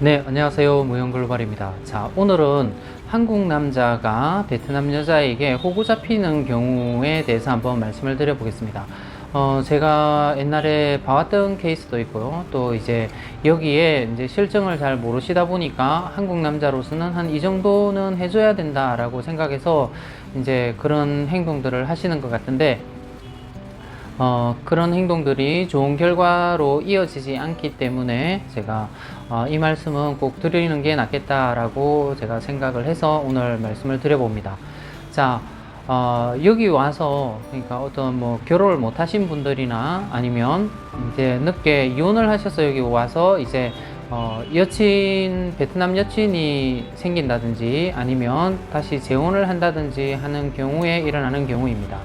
네, 안녕하세요. 무용글발입니다. 자, 오늘은 한국 남자가 베트남 여자에게 호구 잡히는 경우에 대해서 한번 말씀을 드려보겠습니다. 어, 제가 옛날에 봐왔던 케이스도 있고요. 또 이제 여기에 이제 실정을 잘 모르시다 보니까 한국 남자로서는 한 이 정도는 해줘야 된다라고 생각해서 이제 그런 행동들을 하시는 것 같은데, 어, 그런 행동들이 좋은 결과로 이어지지 않기 때문에 제가 어, 이 말씀은 꼭 드리는 게 낫겠다라고 제가 생각을 해서 오늘 말씀을 드려봅니다. 자, 어, 여기 와서 그러니까 어떤 뭐 결혼을 못 하신 분들이나 아니면 이제 늦게 이혼을 하셔서 여기 와서 이제 어, 여친, 베트남 여친이 생긴다든지 아니면 다시 재혼을 한다든지 하는 경우에 일어나는 경우입니다.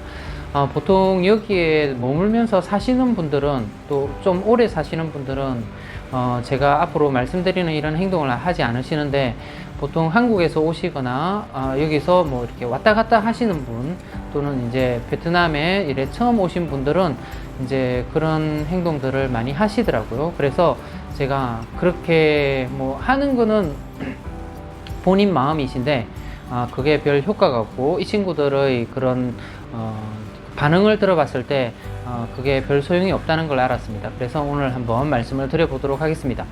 어, 보통 여기에 머물면서 사시는 분들은 또 좀 오래 사시는 분들은 어, 제가 앞으로 말씀드리는 이런 행동을 하지 않으시는데 보통 한국에서 오시거나 어, 여기서 뭐 이렇게 왔다 갔다 하시는 분 또는 이제 베트남에 이래 처음 오신 분들은 이제 그런 행동들을 많이 하시더라고요. 그래서 제가 그렇게 뭐 하는 거는 본인 마음이신데 아, 그게 별 효과가 없고 이 친구들의 그런 어, 반응을 들어봤을 때 어, 그게 별 소용이 없다는 걸 알았습니다. 그래서 오늘 한번 말씀을 드려보도록 하겠습니다.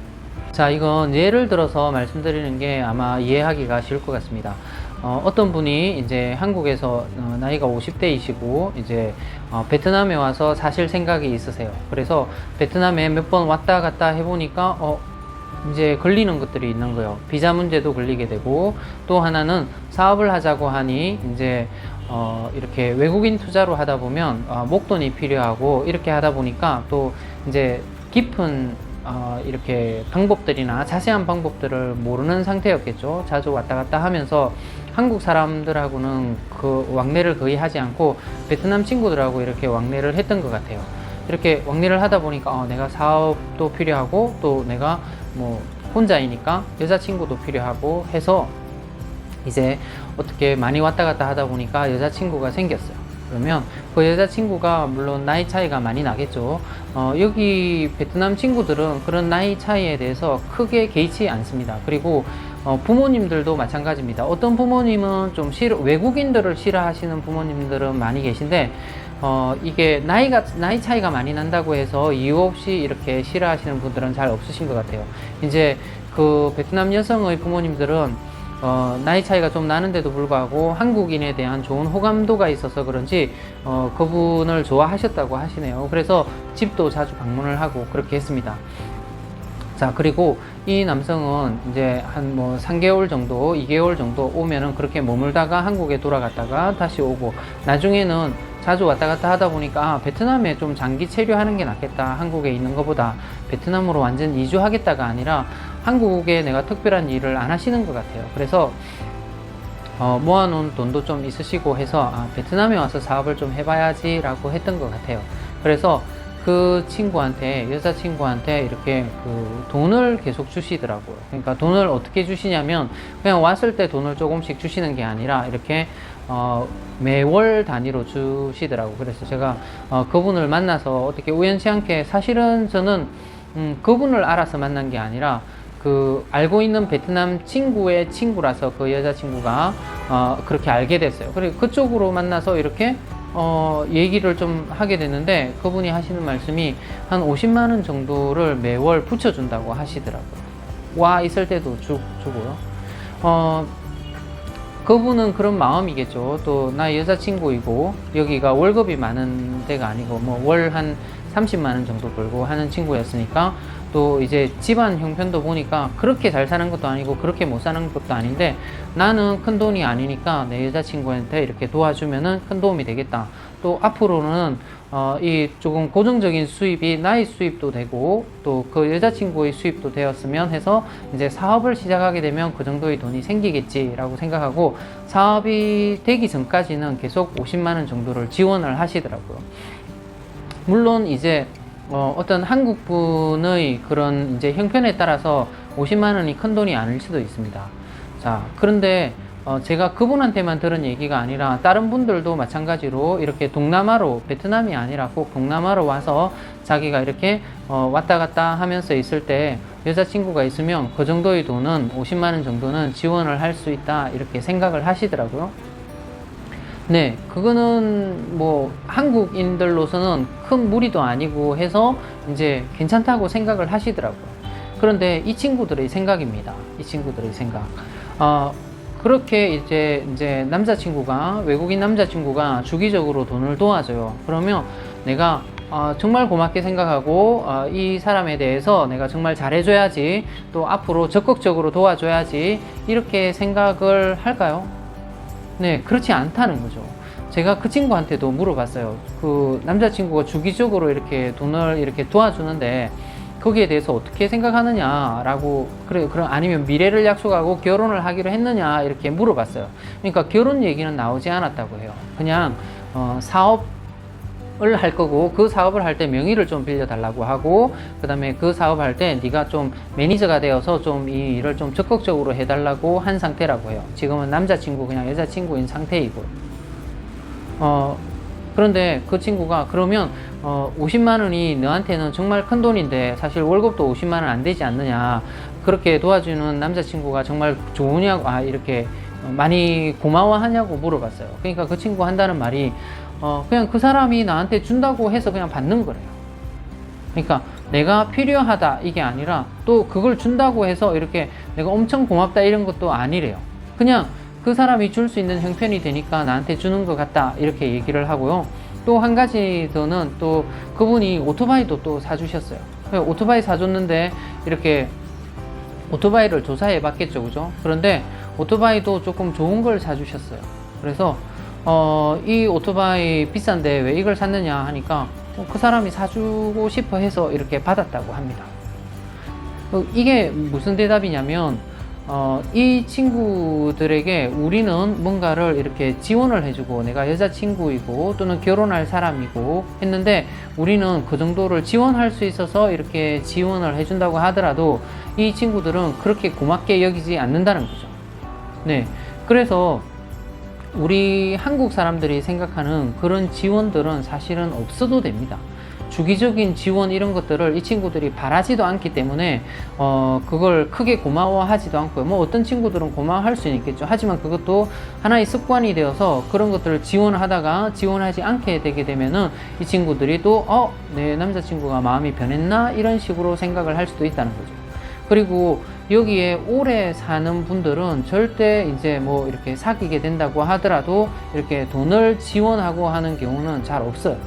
자, 이건 예를 들어서 말씀드리는 게 아마 이해하기가 쉬울 것 같습니다. 어, 어떤 분이 이제 한국에서 어, 나이가 50대이시고 이제 어, 베트남에 와서 사실 생각이 있으세요. 그래서 베트남에 몇 번 왔다 갔다 해보니까 어, 이제 걸리는 것들이 있는 거예요. 비자 문제도 걸리게 되고 또 하나는 사업을 하자고 하니 이제 어 이렇게 외국인 투자로 하다 보면 어 목돈이 필요하고 이렇게 하다 보니까 또 이제 깊은 어 이렇게 방법들이나 자세한 방법들을 모르는 상태였겠죠. 자주 왔다 갔다 하면서 한국 사람들하고는 그 왕래를 거의 하지 않고 베트남 친구들하고 이렇게 왕래를 했던 것 같아요. 이렇게 왕래를 하다 보니까 어, 내가 사업도 필요하고 또 내가 뭐 혼자이니까 여자친구도 필요하고 해서 이제 어떻게 많이 왔다 갔다 하다 보니까 여자친구가 생겼어요. 그러면 그 여자친구가 물론 나이 차이가 많이 나겠죠. 어, 여기 베트남 친구들은 그런 나이 차이에 대해서 크게 개의치 않습니다. 그리고 어, 부모님들도 마찬가지입니다. 어떤 부모님은 좀 싫어, 외국인들을 싫어하시는 부모님들은 많이 계신데, 어, 이게 나이가, 나이 차이가 많이 난다고 해서 이유 없이 이렇게 싫어하시는 분들은 잘 없으신 것 같아요. 이제 그 베트남 여성의 부모님들은 어, 나이 차이가 좀 나는데도 불구하고 한국인에 대한 좋은 호감도가 있어서 그런지 어, 그분을 좋아하셨다고 하시네요. 그래서 집도 자주 방문을 하고 그렇게 했습니다. 자, 그리고 이 남성은 이제 한 뭐 3개월 정도, 2개월 정도 오면은 그렇게 머물다가 한국에 돌아갔다가 다시 오고 나중에는 자주 왔다 갔다 하다 보니까 아, 베트남에 좀 장기 체류하는 게 낫겠다. 한국에 있는 것보다 베트남으로 완전 이주하겠다가 아니라 한국에 내가 특별한 일을 안 하시는 것 같아요. 그래서 어, 모아놓은 돈도 좀 있으시고 해서 아, 베트남에 와서 사업을 좀 해봐야지라고 했던 것 같아요. 그래서 그 친구한테 여자친구한테 이렇게 그 돈을 계속 주시더라고요. 그러니까 돈을 어떻게 주시냐면 그냥 왔을 때 돈을 조금씩 주시는 게 아니라 이렇게 어, 매월 단위로 주시더라고. 그래서 제가 어, 그분을 만나서 어떻게 우연치 않게 사실은 저는 음, 그분을 알아서 만난 게 아니라 그 알고 있는 베트남 친구의 친구라서 그 여자친구가 어, 그렇게 알게 됐어요. 그리고 그쪽으로 만나서 이렇게 어, 얘기를 좀 하게 됐는데 그분이 하시는 말씀이 한 50만 원 정도를 매월 붙여준다고 하시더라고요. 와 있을 때도 주, 주고요. 어, 그분은 그런 마음이겠죠. 또 나 여자친구이고 여기가 월급이 많은 데가 아니고 뭐 월 한 30만 원 정도 벌고 하는 친구였으니까 또 이제 집안 형편도 보니까 그렇게 잘 사는 것도 아니고 그렇게 못 사는 것도 아닌데 나는 큰 돈이 아니니까 내 여자친구한테 이렇게 도와주면은 큰 도움이 되겠다. 또 앞으로는 어, 이 조금 고정적인 수입이 나의 수입도 되고 또 그 여자친구의 수입도 되었으면 해서 이제 사업을 시작하게 되면 그 정도의 돈이 생기겠지라고 생각하고 사업이 되기 전까지는 계속 50만 원 정도를 지원을 하시더라고요. 물론 이제 어, 어떤 한국 분의 그런 이제 형편에 따라서 50만 원이 큰 돈이 아닐 수도 있습니다. 자, 그런데 어, 제가 그분한테만 들은 얘기가 아니라 다른 분들도 마찬가지로 이렇게 동남아로 베트남이 아니라 꼭 동남아로 와서 자기가 이렇게 어, 왔다 갔다 하면서 있을 때 여자친구가 있으면 그 정도의 돈은 50만 원 정도는 지원을 할 수 있다 이렇게 생각을 하시더라고요. 네, 그거는 뭐 한국인들로서는 큰 무리도 아니고 해서 이제 괜찮다고 생각을 하시더라고요. 그런데 이 친구들의 생각입니다. 이 친구들의 생각. 어, 그렇게 이제 이제 남자친구가 외국인 남자친구가 주기적으로 돈을 도와줘요. 그러면 내가 어, 정말 고맙게 생각하고 어, 이 사람에 대해서 내가 정말 잘해줘야지 또 앞으로 적극적으로 도와줘야지 이렇게 생각을 할까요? 네, 그렇지 않다는 거죠. 제가 그 친구한테도 물어봤어요. 그 남자친구가 주기적으로 이렇게 돈을 이렇게 도와주는데 거기에 대해서 어떻게 생각하느냐라고 그래 그럼 아니면 미래를 약속하고 결혼을 하기로 했느냐 이렇게 물어봤어요. 그러니까 결혼 얘기는 나오지 않았다고 해요. 그냥 어, 사업 을할 거고 그 사업을 할 때 명의를 좀 빌려 달라고 하고 그다음에 그 사업 할 때 네가 좀 매니저가 되어서 좀 이 일을 좀 적극적으로 해달라고 한 상태라고 해요. 지금은 남자친구 그냥 여자친구인 상태이고. 어 그런데 그 친구가 그러면 어 50만 원이 너한테는 정말 큰 돈인데 사실 월급도 50만 원 안 되지 않느냐 그렇게 도와주는 남자친구가 정말 좋으냐고 아 이렇게 많이 고마워하냐고 물어봤어요. 그러니까 그 친구 한다는 말이 어 그냥 그 사람이 나한테 준다고 해서 그냥 받는 거래요. 그러니까 내가 필요하다 이게 아니라 또 그걸 준다고 해서 이렇게 내가 엄청 고맙다 이런 것도 아니래요. 그냥 그 사람이 줄 수 있는 형편이 되니까 나한테 주는 것 같다 이렇게 얘기를 하고요. 또 한 가지 더는 또 그분이 오토바이도 또 사주셨어요. 오토바이 사줬는데 이렇게 오토바이를 조사해 봤겠죠, 그죠? 그런데 오토바이도 조금 좋은 걸 사주셨어요. 그래서 어, 이 오토바이 비싼데 왜 이걸 샀느냐 하니까 어, 그 사람이 사주고 싶어 해서 이렇게 받았다고 합니다. 어, 이게 무슨 대답이냐면 어, 이 친구들에게 우리는 뭔가를 이렇게 지원을 해주고 내가 여자친구이고 또는 결혼할 사람이고 했는데 우리는 그 정도를 지원할 수 있어서 이렇게 지원을 해준다고 하더라도 이 친구들은 그렇게 고맙게 여기지 않는다는 거죠. 네. 그래서 우리 한국 사람들이 생각하는 그런 지원들은 사실은 없어도 됩니다. 주기적인 지원 이런 것들을 이 친구들이 바라지도 않기 때문에 어 그걸 크게 고마워하지도 않고요. 뭐 어떤 친구들은 고마워할 수 있겠죠. 하지만 그것도 하나의 습관이 되어서 그런 것들을 지원을 하다가 지원하지 않게 되게 되면은 이 친구들이 또어내 남자친구가 마음이 변했나 이런 식으로 생각을 할 수도 있다는 거죠. 그리고 여기에 오래 사는 분들은 절대 이제 뭐 이렇게 사귀게 된다고 하더라도 이렇게 돈을 지원하고 하는 경우는 잘 없어요.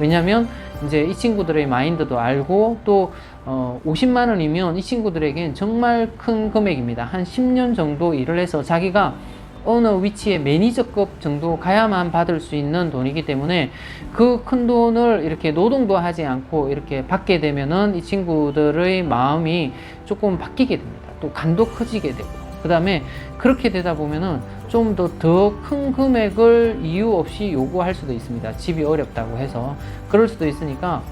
왜냐면 이제 이 친구들의 마인드도 알고 또 어, 50만 원이면 이 친구들에겐 정말 큰 금액입니다. 한 10년 정도 일을 해서 자기가 어느 위치에 매니저급 정도 가야만 받을 수 있는 돈이기 때문에 그 큰 돈을 이렇게 노동도 하지 않고 이렇게 받게 되면은 이 친구들의 마음이 조금 바뀌게 됩니다. 또 간도 커지게 되고 그 다음에 그렇게 되다 보면은 좀 더 더 큰 금액을 이유 없이 요구할 수도 있습니다. 집이 어렵다고 해서 그럴 수도 있으니까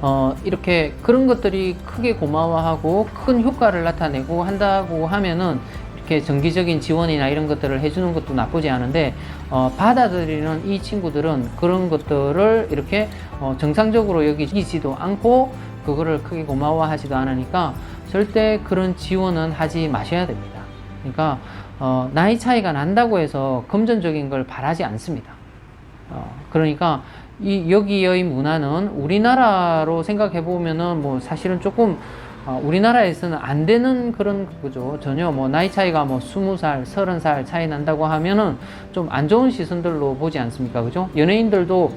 어, 이렇게 그런 것들이 크게 고마워하고 큰 효과를 나타내고 한다고 하면은 이렇게 정기적인 지원이나 이런 것들을 해주는 것도 나쁘지 않은데 어, 받아들이는 이 친구들은 그런 것들을 이렇게 어, 정상적으로 여기지도 않고 그거를 크게 고마워하지도 않으니까 절대 그런 지원은 하지 마셔야 됩니다. 그러니까 어, 나이 차이가 난다고 해서 금전적인 걸 바라지 않습니다. 어, 그러니까 이 여기의 문화는 우리나라로 생각해 보면은 뭐 사실은 조금 어, 우리나라에서는 안 되는 그런 거죠. 전혀 뭐 나이 차이가 뭐 스무 살, 서른 살 차이 난다고 하면은 좀 안 좋은 시선들로 보지 않습니까? 그죠? 연예인들도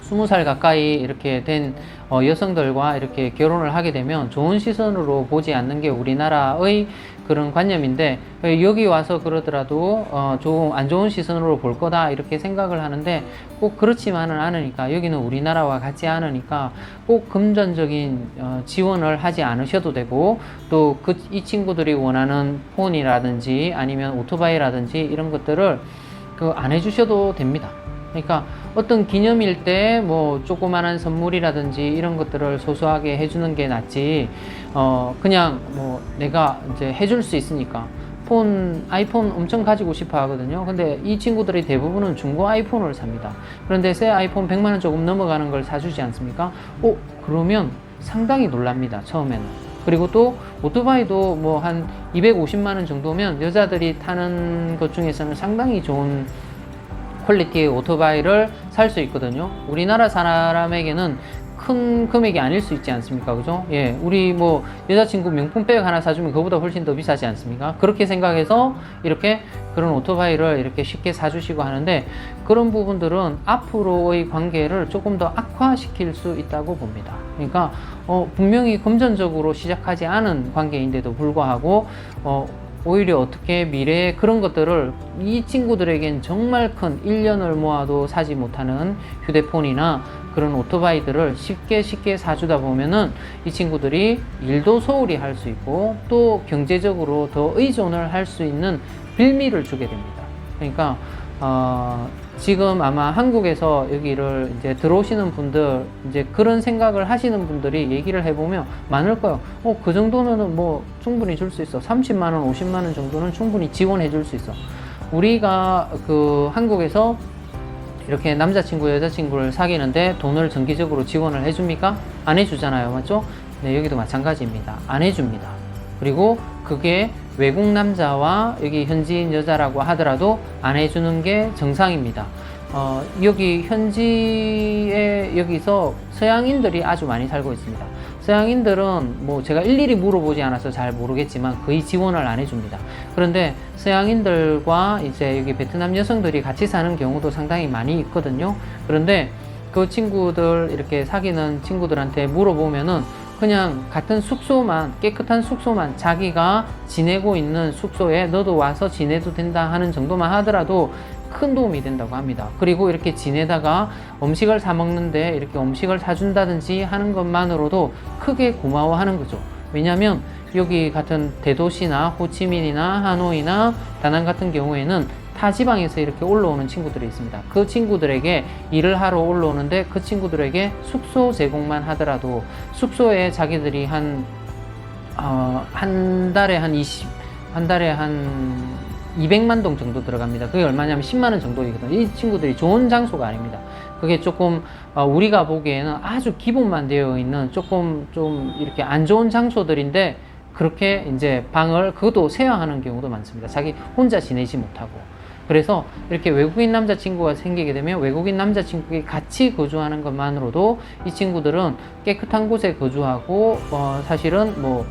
스무 살 가까이 이렇게 된 어, 여성들과 이렇게 결혼을 하게 되면 좋은 시선으로 보지 않는 게 우리나라의 그런 관념인데 여기 와서 그러더라도 어, 좀안 좋은 시선으로 볼 거다 이렇게 생각을 하는데 꼭 그렇지만은 않으니까 여기는 우리나라와 같지 않으니까 꼭 금전적인 어, 지원을 하지 않으셔도 되고 또그이 친구들이 원하는 폰이라든지 아니면 오토바이라든지 이런 것들을 그 안 해주셔도 됩니다. 그러니까 어떤 기념일 때 뭐 조그만한 선물이라든지 이런 것들을 소소하게 해주는 게 낫지. 어 그냥 뭐 내가 이제 해줄 수 있으니까. 폰 아이폰 엄청 가지고 싶어 하거든요. 근데 이 친구들이 대부분은 중고 아이폰을 삽니다. 그런데 새 아이폰 100만 원 조금 넘어가는 걸 사주지 않습니까? 어 그러면 상당히 놀랍니다 처음에는. 그리고 또 오토바이도 뭐 한 250만 원 정도면 여자들이 타는 것 중에서는 상당히 좋은 퀄리티의 오토바이를 살 수 있거든요. 우리나라 사람에게는 큰 금액이 아닐 수 있지 않습니까? 그죠? 예, 우리 뭐 여자친구 명품백 하나 사주면 그보다 훨씬 더 비싸지 않습니까? 그렇게 생각해서 이렇게 그런 오토바이를 이렇게 쉽게 사주시고 하는데 그런 부분들은 앞으로의 관계를 조금 더 악화시킬 수 있다고 봅니다. 그러니까 어, 분명히 금전적으로 시작하지 않은 관계인데도 불구하고 어, 오히려 어떻게 미래에 그런 것들을 이 친구들에겐 정말 큰 1년을 모아도 사지 못하는 휴대폰이나 그런 오토바이들을 쉽게 쉽게 사주다 보면은 이 친구들이 일도 소홀히 할 수 있고 또 경제적으로 더 의존을 할 수 있는 빌미를 주게 됩니다. 그러니까 어, 지금 아마 한국에서 여기를 이제 들어오시는 분들 이제 그런 생각을 하시는 분들이 얘기를 해보면 많을 거예요. 어, 그 정도는 뭐 충분히 줄 수 있어. 30만 원, 50만 원 정도는 충분히 지원해 줄 수 있어. 우리가 그 한국에서 이렇게 남자친구, 여자친구를 사귀는데 돈을 정기적으로 지원을 해줍니까? 안 해주잖아요. 맞죠? 네, 여기도 마찬가지입니다. 안 해줍니다. 그리고 그게 외국 남자와 여기 현지인 여자라고 하더라도 안 해주는 게 정상입니다. 어, 여기 현지에 여기서 서양인들이 아주 많이 살고 있습니다. 서양인들은 뭐 제가 일일이 물어보지 않아서 잘 모르겠지만 거의 지원을 안 해줍니다. 그런데 서양인들과 이제 여기 베트남 여성들이 같이 사는 경우도 상당히 많이 있거든요. 그런데 그 친구들 이렇게 사귀는 친구들한테 물어보면은 그냥 같은 숙소만 깨끗한 숙소만 자기가 지내고 있는 숙소에 너도 와서 지내도 된다 하는 정도만 하더라도 큰 도움이 된다고 합니다. 그리고 이렇게 지내다가 음식을 사 먹는데 이렇게 음식을 사준다든지 하는 것만으로도 크게 고마워하는 거죠. 왜냐하면 여기 같은 대도시나 호치민이나 하노이나 다낭 같은 경우에는 타 지방에서 이렇게 올라오는 친구들이 있습니다. 그 친구들에게 일을 하러 올라오는데 그 친구들에게 숙소 제공만 하더라도 숙소에 자기들이 한, 어, 한 달에 한 20, 한 달에 한 200만 동 정도 들어갑니다. 그게 얼마냐면 10만 원 정도이거든요. 이 친구들이 좋은 장소가 아닙니다. 그게 조금 어, 우리가 보기에는 아주 기본만 되어 있는 조금 좀 이렇게 안 좋은 장소들인데 그렇게 이제 방을 그것도 세화하는 경우도 많습니다. 자기 혼자 지내지 못하고. 그래서 이렇게 외국인 남자친구가 생기게 되면 외국인 남자친구가 같이 거주하는 것만으로도 이 친구들은 깨끗한 곳에 거주하고 어, 사실은 뭐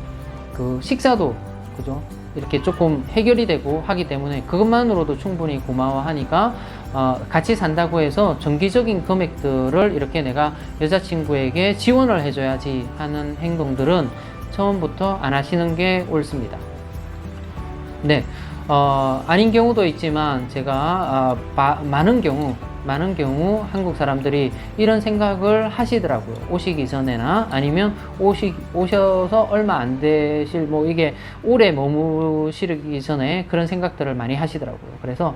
그 식사도 그죠 이렇게 조금 해결이 되고 하기 때문에 그것만으로도 충분히 고마워하니까 어, 같이 산다고 해서 정기적인 금액들을 이렇게 내가 여자친구에게 지원을 해줘야지 하는 행동들은 처음부터 안 하시는 게 옳습니다. 네, 어, 아닌 경우도 있지만 제가 어, 바- 많은 경우 많은 경우 한국 사람들이 이런 생각을 하시더라고요. 오시기 전에나 아니면 오시 오셔서 얼마 안 되실 뭐 이게 오래 머무시기 전에 그런 생각들을 많이 하시더라고요. 그래서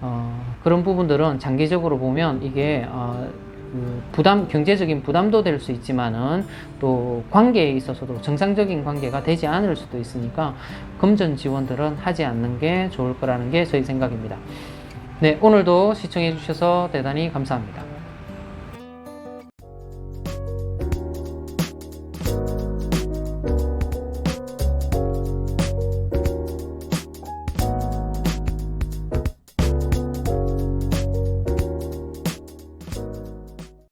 어, 그런 부분들은 장기적으로 보면 이게 어, 그 부담 경제적인 부담도 될 수 있지만은 또 관계에 있어서도 정상적인 관계가 되지 않을 수도 있으니까 금전 지원들은 하지 않는 게 좋을 거라는 게 저희 생각입니다. 네, 오늘도 시청해 주셔서 대단히 감사합니다.